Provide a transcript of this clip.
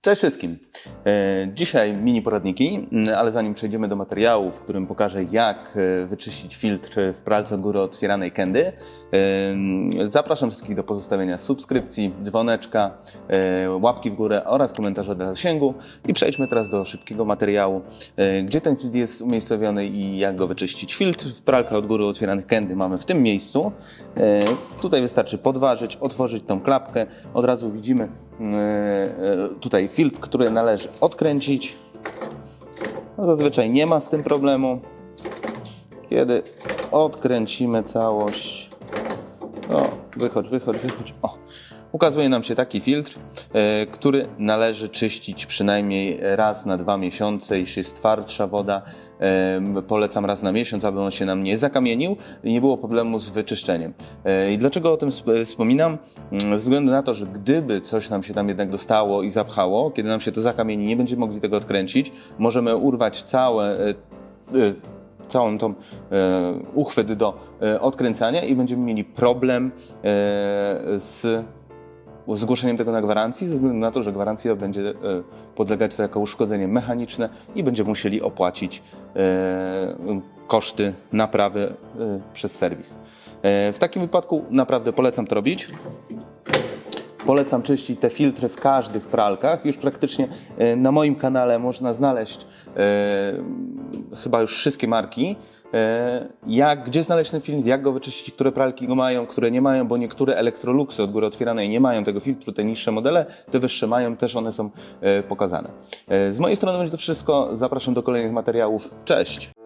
Cześć wszystkim. E, Dzisiaj mini poradniki, m, ale zanim przejdziemy do materiału, w którym pokażę jak e, wyczyścić filtr w pralce od góry otwieranej m, zapraszam wszystkich do pozostawienia subskrypcji, dzwoneczka, e, łapki w górę oraz komentarza dla zasięgu i przejdźmy teraz do szybkiego materiału, gdzie ten filtr jest umiejscowiony i jak go wyczyścić. Filtr w pralkach od góry otwieranych Candy mamy w tym miejscu. Tutaj wystarczy podważyć, otworzyć tą klapkę. Od razu widzimy e, tutaj filtr, który należy odkręcić. No, zazwyczaj nie ma z tym problemu. Kiedy odkręcimy całość, o, wychodź, wychodź, wychodź. O, ukazuje nam się taki filtr, e, który należy czyścić przynajmniej raz na dwa miesiące, jeśli jest twardsza woda. E, polecam raz na miesiąc, aby on się nam nie zakamienił i nie było problemu z wyczyszczeniem. E, I dlaczego o tym sp- wspominam? Mm, Ze względu na to, że gdyby coś nam się tam jednak dostało i zapchało, kiedy nam się to zakamieni, nie będziemy mogli tego odkręcić, możemy urwać całe całą tą e, uchwyt do e, odkręcania i będziemy mieli problem e, z zgłoszeniem tego na gwarancji, ze względu na to, że gwarancja będzie e, podlegać to jako uszkodzenie mechaniczne i będziemy musieli opłacić e, koszty naprawy e, przez serwis. W takim wypadku naprawdę polecam to robić. Polecam czyścić te filtry w każdych pralkach. Już praktycznie e, na moim kanale można znaleźć e, chyba już wszystkie marki. E, jak, gdzie znaleźć ten filtr, jak go wyczyścić, które pralki go mają, które nie mają, bo niektóre Electroluxy od góry otwieranej nie mają tego filtru, te niższe modele, te wyższe mają, też one są e, pokazane. E, z mojej strony będzie to wszystko. Zapraszam do kolejnych materiałów. Cześć!